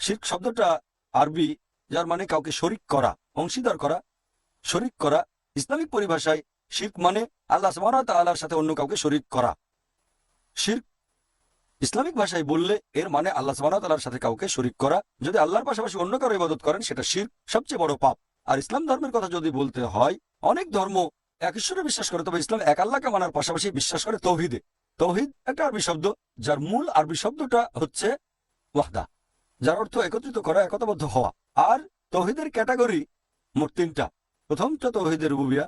শির্ক শব্দটা আরবি, যার মানে কাউকে শরিক করা, অংশীদার করা। শরিক করা ইসলামিক পরিভাষায় শির্ক মানে আল্লাহ তাআলার সাথে অন্য কাউকে শরিক করা। শির্ক ইসলামিক ভাষায় বললে এর মানে আল্লাহ ওয়া সাথে কাউকে শরিক করা। যদি আল্লাহর পাশাপাশি অন্য কারও ইবাদত করেন, সেটা শির্ক সবচেয়ে বড় পাপ। আর ইসলাম ধর্মের কথা যদি বলতে হয়, অনেক ধর্ম এক ঈশ্বরে বিশ্বাস করে, তবে ইসলাম এক আল্লাহকে মানার পাশাপাশি বিশ্বাস করে তৌহিদে। তৌহিদ একটা আরবি শব্দ, যার মূল আরবি শব্দটা হচ্ছে ওয়াহদা। যার অর্থ একত্রিত করা, একতাবদ্ধ হওয়া। আর তৌহিদের ক্যাটাগরি মোট তিনটা। প্রথমটা তৌহিদের রুবুবিয়া,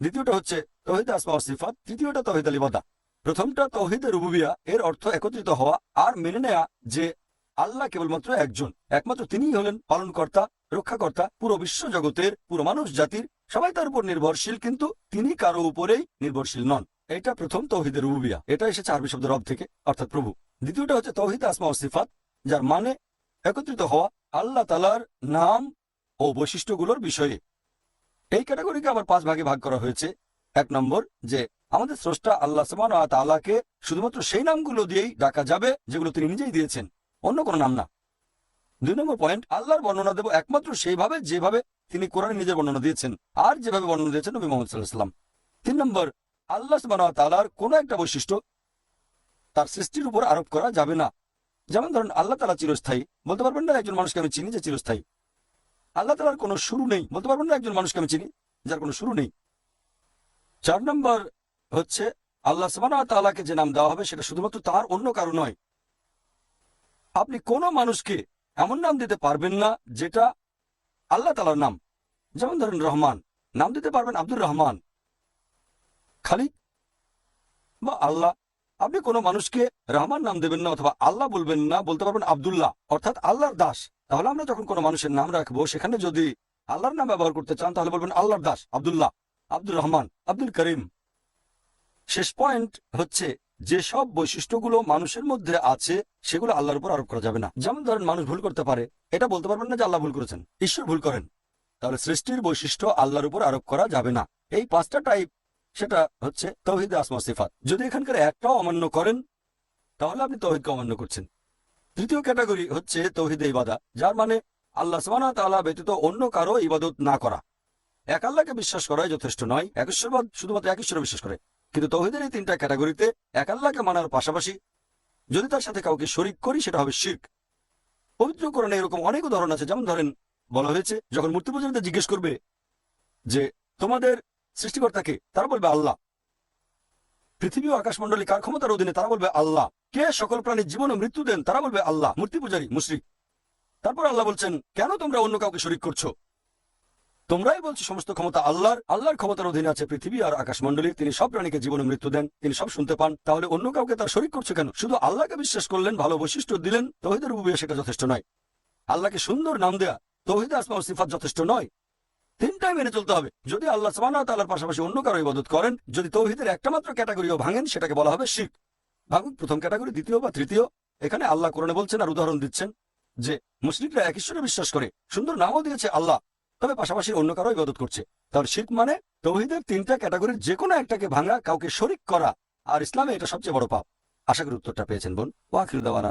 দ্বিতীয়টা হচ্ছে তৌহিদ আসমা সিফাত, তৃতীয়টা তৌহিদ আলিবাদা প্রথমটা তৌহিদের রুবুবিয়া, এর অর্থ একত্রিত হওয়া আর মেনে নেয়া যে আল্লাহ কেবলমাত্র একজন। একমাত্র তিনিই হলেন পালনকর্তা, রক্ষাকর্তা, পুরো বিশ্ব জগতের, পুরো মানুষ জাতির। সবাই তার উপর নির্ভরশীল, কিন্তু তিনি কারও উপরেই নির্ভরশীল নন। এটা প্রথম তৌহিদের রুবুবিয়া। এটা এসেছে আরবি শব্দ রব থেকে অর্থাৎ প্রভু। দ্বিতীয়টা হচ্ছে তৌহিদ আসমা সিফাত, যার মানে একত্রিত হওয়া আল্লাহ তালার নাম ও বৈশিষ্ট্যগুলোর বিষয়ে। এই ক্যাটাগরিকে আবার পাঁচ ভাগে ভাগ করা হয়েছে। এক নম্বর যে আমাদের স্রষ্টা আল্লাহ সমান তালাকে শুধুমাত্র সেই নামগুলো দিয়েই ডাকা যাবে যেগুলো তিনি নিজেই দিয়েছেন, অন্য কোনো নাম না। দুই নম্বর পয়েন্ট আল্লাহর বর্ণনা দেব একমাত্র সেইভাবে যেভাবে তিনি কোরআনে নিজের বর্ণনা দিয়েছেন আর যেভাবে বর্ণনা দিয়েছেন নবী মোহাম্মদ সাল্লাহ সাল্লাম তিন নম্বর, আল্লাহ সুবাহ তালার কোনো একটা বৈশিষ্ট্য তার সৃষ্টির উপর আরোপ করা যাবে না। যেমন ধরুন আল্লাহ তালা চিরস্থায়ী, বলতে পারবেন না একজন মানুষকে আমি চিনি যে চিরস্থায়ী। আল্লাহ তালার কোনো শুরু নেই, বলতে পারবেন না একজন মানুষকে আমি চিনি যার কোনো শুরু নেই। চার নম্বর হচ্ছে, আল্লাহ তালাকে যে নাম দেওয়া হবে সেটা শুধুমাত্র তার অন্য কারও নয়। আপনি কোনো মানুষকে এমন নাম দিতে পারবেন না যেটা আল্লাহ তালার নাম। যেমন ধরেন রহমান, নাম দিতে পারবেন আব্দুর রহমান, খালিদ বা আল্লাহ। আপনি কোনো মানুষকে রহমান নাম দেবেন না অথবা আল্লাহ বলবেন না, বলতে পারবেন আব্দুল্লাহ, অর্থাৎ আল্লাহর দাস। তাহলে আমরা যখন কোনো মানুষের নাম রাখব, সেখানে যদি আল্লাহর নাম ব্যবহার করতে চান, তাহলে বলবেন আল্লাহর দাস, আব্দুল্লাহ, আব্দুর রহমান, আব্দুল করিম। শেষ পয়েন্ট হচ্ছে, যে সব বৈশিষ্ট্যগুলো মানুষের মধ্যে আছে, সেগুলো আল্লাহর উপর আরোপ করা যাবে না। যেমন ধরেন, মানুষ ভুল করতে পারে, এটা বলতে পারবেন না যে আল্লাহ ভুল করেছেন। ঈশ্বর ভুল করেন। তাহলে সৃষ্টির বৈশিষ্ট্য আল্লাহর উপর আরোপ করা যাবে না। এই পাঁচটা টাইপ সেটা হচ্ছে তৌহিদ আসমা সিফাত। যদি এখানকার একটাও অমান্য করেন, তাহলে আপনি তৌহিদকে অমান্য করছেন। তৃতীয় ক্যাটাগরি হচ্ছে তৌহিদে ইবাদা, যার মানে আল্লাহ সমানা তাআলা ব্যতীত অন্য কারও ইবাদত না করা। এক আল্লাহকে বিশ্বাস করাই যথেষ্ট নয় একেশ্বরবাদ শুধুমাত্র এক ঈশ্বরে বিশ্বাস করে। কিন্তু তৌহিদের এই তিনটা ক্যাটাগরিতে এক আল্লাহকে মানার পাশাপাশি যদি তার সাথে কাউকে শরিক করি, সেটা হবে শির্ক। পবিত্র কোরআনে এরকম অনেক উদাহরণ আছে। যেমন ধরেন, বলা হয়েছে, যখন মূর্তি পূজারীদের জিজ্ঞেস করবে যে, তোমাদের সৃষ্টিকর্তাকে, তারা বলবে আল্লাহ। পৃথিবী ও আকাশমণ্ডলী কার ক্ষমতার অধীনে, তারা বলবে আল্লাহ। কে সকল প্রাণীর জীবন ও মৃত্যু দেন, তারা বলবে আল্লাহ। মূর্তি পূজারী, মুশরিক। তারপর আল্লাহ বলছেন, কেন তোমরা অন্য কাউকে শরিক করছ? তোমরাই বলছো সমস্ত ক্ষমতা আল্লাহর আল্লাহর ক্ষমতার অধীনে আছে পৃথিবী আর আকাশমণ্ডলী। তিনি সব প্রাণীকে জীবন ও মৃত্যু দেন, তিনি সব শুনতে পান। তাহলে অন্য কাউকে তার শরিক করছে কেন? শুধু আল্লাহকে বিশ্বাস করলেন, ভালো বৈশিষ্ট্য দিলেন, তহিদের রুবিয়া সেটা যথেষ্ট নয়। আল্লাহকে সুন্দর নাম দেয়া, তহিদ, আসমা সিফাত যথেষ্ট নয়। তিনটাই মেনে চলতে হবে। যদি আল্লাহ তাল্লার পাশাপাশি অন্য কারও ইবাদত করেন, যদি তৌহিদের একটা মাত্র ক্যাটাগরিও ভাঙেন, সেটাকে বলা হবে শিখ ভাঙুক প্রথম ক্যাটাগরি, দ্বিতীয় বা তৃতীয়, এখানে আল্লাহ কোরআনে বলছেন আর উদাহরণ দিচ্ছেন যে মুসলিমরা এক ঈশ্বরে বিশ্বাস করে, সুন্দর নামও দিয়েছে আল্লাহ, তবে পাশাপাশি অন্য কারও ইবাদত করছে। তার শিখ মানে তৌহিদের তিনটা ক্যাটাগরির যে কোনো একটাকে ভাঙা, কাউকে শরিক করা। আর ইসলামে এটা সবচেয়ে বড় পাপ। আশা করি উত্তরটা পেয়েছেন বোন। ওয়াকিল দাওয়ান